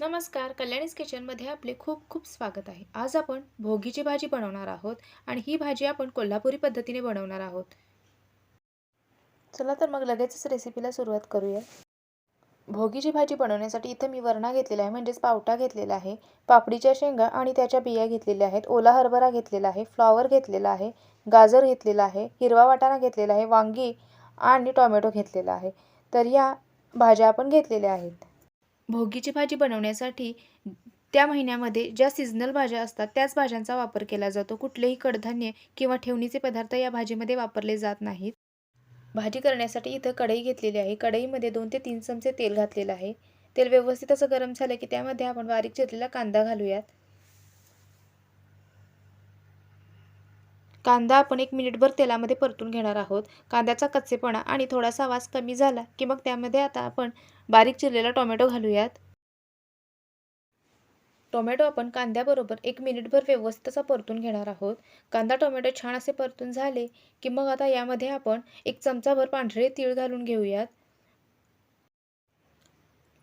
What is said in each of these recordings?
नमस्कार कल्याणीस किचनमध्ये आपले खूप खूप स्वागत आहे. आज आपण भोगीची भाजी बनवणार आहोत आणि ही भाजी आपण कोल्हापुरी पद्धतीने बनवणार आहोत. चला तर मग लगेचच रेसिपीला सुरुवात करूया. भोगीची भाजी बनवण्यासाठी इथं मी वरणा घेतलेला आहे म्हणजेच पावटा घेतलेला आहे पापडीच्या शेंगा आणि त्याच्या बिया घेतलेल्या आहेत ओला हरभरा घेतलेला आहे फ्लॉवर घेतलेला आहे गाजर घेतलेला आहे हिरवा वाटाणा घेतलेला आहे वांगी आणि टोमॅटो घेतलेला आहे. तर या भाज्या आपण घेतलेल्या आहेत. भोगीची भाजी बनवण्यासाठी त्या महिन्यामध्ये ज्या सिजनल भाज्या असतात त्याच भाज्यांचा वापर केला जातो. कुठलेही कडधान्य किंवा ठेवणीचे पदार्थ या भाजीमध्ये वापरले जात नाहीत. भाजी करण्यासाठी इथं कढई घेतलेली आहे. कढईमध्ये दोन ते तीन चमचे तेल घातलेलं आहे. तेल व्यवस्थित असं गरम झालं की त्यामध्ये आपण बारीक चिरलेला कांदा घालूयात. कांदा आपण एक मिनिटभर तेलामध्ये परतून घेणार आहोत. कांद्याचा कच्चेपणा आणि थोडासा वास कमी झाला की मग त्यामध्ये आता आपण बारीक चिरलेला टोमॅटो घालूयात. टोमॅटो आपण कांद्याबरोबर एक मिनिटभर व्यवस्थित असा परतून घेणार आहोत. कांदा टोमॅटो छान असे परतून झाले की मग आता यामध्ये आपण एक चमचाभर पांढरे तीळ घालून घेऊयात.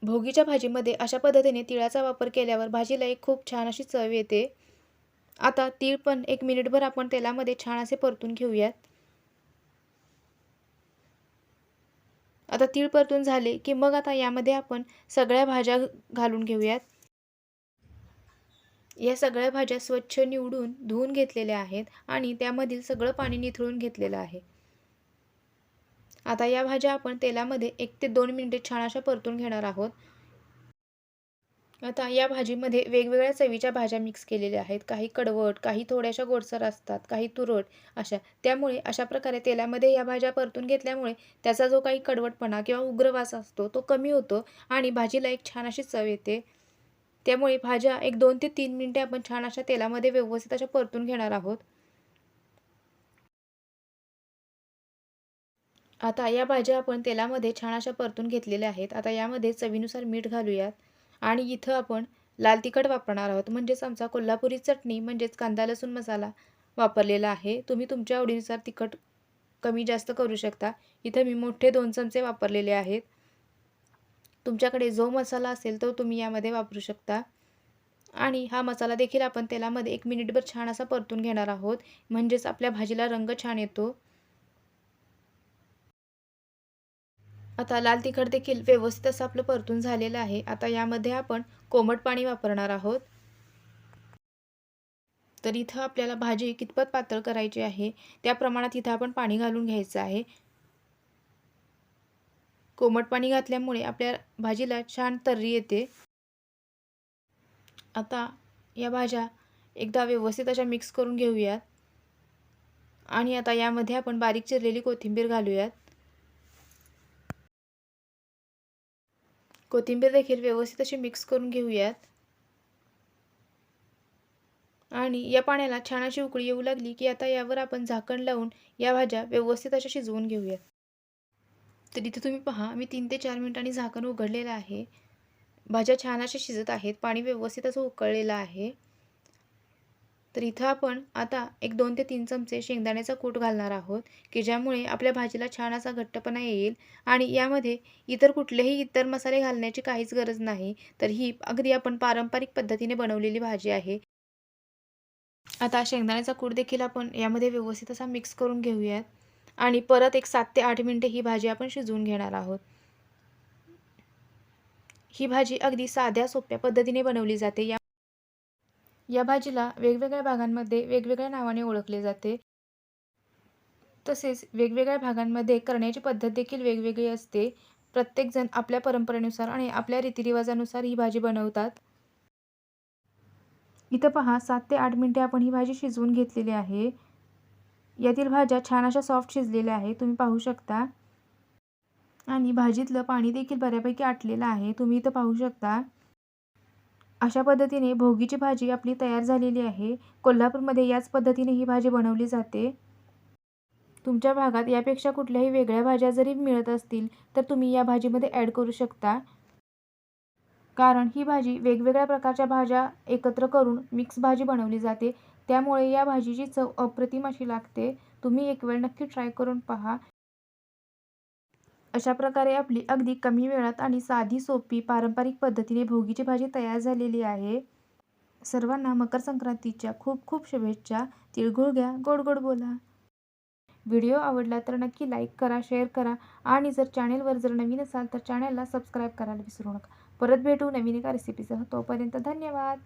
भोगीच्या भाजीमध्ये अशा पद्धतीने तिळाचा वापर केल्यावर भाजीला एक खूप छान अशी चव येते. आता तीळ पण एक मिनिटभर आपण तेलामध्ये छान असे परतून घेऊयात. आता तीळ परतून झाले की मग आता यामध्ये आपण सगळ्या भाज्या घालून घेऊयात. या सगळ्या भाज्या स्वच्छ निवडून धुवून घेतलेल्या आहेत आणि त्यामधील सगळं पाणी निथळून घेतलेलं आहे. आता या भाज्या आपण तेलामध्ये एक ते दोन मिनिटे छान अशा परतून घेणार आहोत. आता या भाजीमध्ये वेगवेगळ्या चवीच्या भाज्या मिक्स केलेल्या आहेत. काही कडवट काही थोड्याशा गोडसर असतात काही तुरट अशा. त्यामुळे अशा प्रकारे तेलामध्ये या भाज्या परतून घेतल्यामुळे त्याचा जो काही कडवटपणा किंवा उग्रवास असतो तो कमी होतो आणि भाजीला एक छान अशी चव येते. त्यामुळे भाज्या एक दोन ते तीन मिनटे आपण छान अशा तेलामध्ये व्यवस्थित अशा परतून घेणार आहोत. आता या भाज्या आपण तेलामध्ये छान अशा परतून घेतलेल्या आहेत. आता यामध्ये चवीनुसार मीठ घालूयात. आणि इथं आपण लाल तिखट वापरणार आहोत. म्हणजेच आमचा कोल्हापुरी चटणी म्हणजेच कांदा लसूण मसाला वापरलेला आहे. तुम्ही तुमच्या आवडीनुसार तिखट कमी जास्त करू शकता. इथं मी मोठे दोन चमचे वापरलेले आहेत. तुमच्याकडे जो मसाला असेल तो तुम्ही यामध्ये वापरू शकता. आणि हा मसाला देखील आपण तेलामध्ये एक मिनिटभर छान असा परतून घेणार आहोत. म्हणजेच आपल्या भाजीला रंग छान येतो. आता लाल तिखट देखील व्यवस्थित असं आपलं परतून झालेलं आहे. आता यामध्ये आपण कोमट पाणी वापरणार आहोत. तर इथं आपल्याला भाजी कितपत पातळ करायची आहे त्या प्रमाणात इथं आपण पाणी घालून घ्यायचं आहे. कोमट पाणी घातल्यामुळे आपल्या भाजीला छान तर्री येते. आता या भाज्या एकदा व्यवस्थित अशा मिक्स करून घेऊयात. आणि आता यामध्ये आपण बारीक चिरलेली कोथिंबीर घालूयात. कोथिंबीर देखील व्यवस्थित अशी मिक्स करून घेऊयात. आणि या पाण्याला छान अशी उकळी येऊ लागली की आता यावर आपण झाकण लावून या भाज्या व्यवस्थित अशा शिजवून घेऊयात. तर इथे तुम्ही पहा मी तीन ते चार मिनिटांनी झाकण उघडलेलं आहे. भाज्या छान अशा शिजत आहेत पाणी व्यवस्थित असं उकळलेलं आहे. तर इथं आपण आता एक दोन ते तीन चमचे शेंगदाण्याचा कूट घालणार आहोत की ज्यामुळे आपल्या भाजीला छान असा घट्टपणा येईल आणि यामध्ये इतर कुठलेही इतर मसाले घालण्याची काहीच गरज नाही. तर ही अगदी आपण पारंपरिक पद्धतीने बनवलेली भाजी आहे. आता शेंगदाण्याचा कूट देखील आपण यामध्ये व्यवस्थित असा मिक्स करून घेऊयात आणि परत एक सात ते आठ मिनटे ही भाजी आपण शिजवून घेणार आहोत. ही भाजी अगदी साध्या सोप्या पद्धतीने बनवली जाते. या या भाजीला वेगवेगळ्या भागांमध्ये वेगवेगळ्या नावाने ओळखले जाते. तसेच वेगवेगळ्या भागांमध्ये करण्याची पद्धत देखील वेगवेगळी असते. प्रत्येकजण आपल्या परंपरेनुसार आणि आपल्या रीतिरिवाजानुसार ही भाजी बनवतात. इथं पहा सात ते आठ मिनटे आपण ही भाजी शिजवून घेतलेली आहे. यातील भाज्या छान अशा सॉफ्ट शिजलेल्या आहे तुम्ही पाहू शकता. आणि भाजीतलं पाणी देखील बऱ्यापैकी आटलेलं आहे. तुम्ही इथं पाहू शकता. अशा पद्धतीने भोगीची भाजी आपली तयार झालेली आहे. कोल्हापूरमध्ये याच पद्धतीने ही भाजी बनवली जाते. तुमच्या भागात यापेक्षा कुठल्याही वेगळ्या भाज्या जरी मिळत असतील तर तुम्ही या भाजीमध्ये ॲड करू शकता. कारण ही भाजी वेगवेगळ्या प्रकारच्या भाज्या एकत्र करून मिक्स भाजी बनवली जाते. त्यामुळे या भाजीची चव अप्रतिम अशी लागते. तुम्ही एक वेळ नक्की ट्राय करून पहा. अशा प्रकारे आपली अगदी कमी वेळात आणि साधी सोपी पारंपरिक पद्धतीने भोगीची भाजी तयार झालेली आहे. सर्वांना मकर संक्रांतीच्या खूप खूप शुभेच्छा. तिळगुळ घ्या गोड गोड बोला. व्हिडिओ आवडला तर नक्की लाईक करा शेअर करा आणि जर चॅनेलवर जर नवीन असाल तर चॅनेलला सबस्क्राईब करायला विसरू नका. परत भेटू नवीन एका रेसिपीसह तोपर्यंत धन्यवाद.